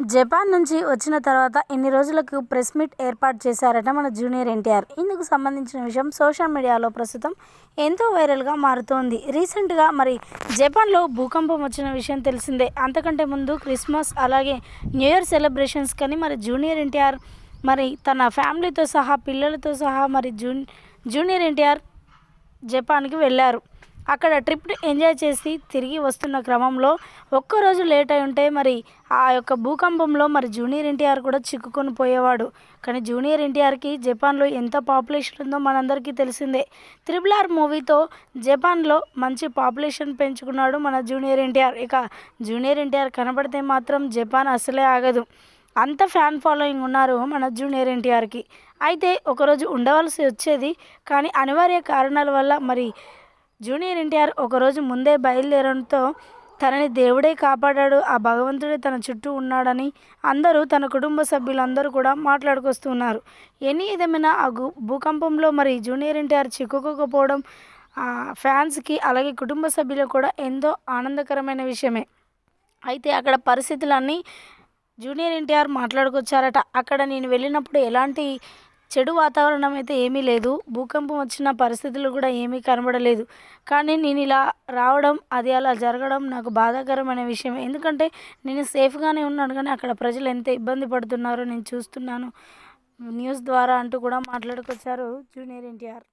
Japan నుంచి వచ్చిన తర్వాత ఇన్ని రోజులకు ప్రెస్ మీట్ ఏర్పాటు చేశారట మన జూనియర్ ఎన్టీఆర్. ఇందుకు సంబంధించిన విషయం సోషల్ మీడియాలో ప్రస్తుతం ఎంతో వైరల్గా మారుతోంది. రీసెంట్గా మరి జపాన్లో భూకంపం వచ్చిన విషయం తెలిసిందే. అంతకంటే ముందు క్రిస్మస్ అలాగే న్యూ ఇయర్ సెలబ్రేషన్స్ కానీ మరి జూనియర్ ఎన్టీఆర్ మరి తన ఫ్యామిలీతో సహా పిల్లలతో సహా మరి జూన్ జూనియర్ ఎన్టీఆర్ జపాన్కి వెళ్ళారు. అక్కడ ట్రిప్ని ఎంజాయ్ చేసి తిరిగి వస్తున్న క్రమంలో ఒక్కరోజు లేట్ అయి ఉంటే మరి ఆ యొక్క భూకంపంలో మరి జూనియర్ ఎన్టీఆర్ కూడా చిక్కుకొని పోయేవాడు. కానీ జూనియర్ ఎన్టీఆర్కి జపాన్లో ఎంత పాపులేషన్ ఉందో మనందరికీ తెలిసిందే. త్రిబుల్ ఆర్ మూవీతో జపాన్లో మంచి పాపులేషన్ పెంచుకున్నాడు మన జూనియర్ ఎన్టీఆర్. ఇక జూనియర్ ఎన్టీఆర్ కనబడితే మాత్రం జపాన్ అసలే ఆగదు. అంత ఫ్యాన్ ఫాలోయింగ్ ఉన్నారు మన జూనియర్ ఎన్టీఆర్కి. అయితే ఒకరోజు ఉండవలసి వచ్చేది కానీ అనివార్య కారణాల వల్ల మరి జూనియర్ ఎన్టీఆర్ ఒకరోజు ముందే బయలుదేరడంతో తనని దేవుడే కాపాడాడు. ఆ భగవంతుడే తన చుట్టూ ఉన్నాడని అందరూ తన కుటుంబ సభ్యులందరూ కూడా మాట్లాడుకొస్తున్నారు. ఎన్ని విధమైన ఆ భూకంపంలో మరి జూనియర్ ఎన్టీఆర్ చిక్కుకోకపోవడం ఫ్యాన్స్కి అలాగే కుటుంబ సభ్యులకు కూడా ఎంతో ఆనందకరమైన విషయమే. అయితే అక్కడ పరిస్థితులన్నీ జూనియర్ ఎన్టీఆర్ మాట్లాడుకొచ్చారట. అక్కడ నేను వెళ్ళినప్పుడు ఎలాంటి చెడు వాతావరణం అయితే ఏమీ లేదు. భూకంపం వచ్చిన పరిస్థితులు కూడా ఏమీ కనబడలేదు. కానీ నేను ఇలా రావడం అది అలా జరగడం నాకు బాధాకరమైన విషయం ఎందుకంటే నేను సేఫ్గానే ఉన్నాను కానీ అక్కడ ప్రజలు ఎంత ఇబ్బంది పడుతున్నారో నేను చూస్తున్నాను. న్యూస్ ద్వారా అంటూ కూడా మాట్లాడుకొచ్చారు జూనియర్ ఎన్టీఆర్.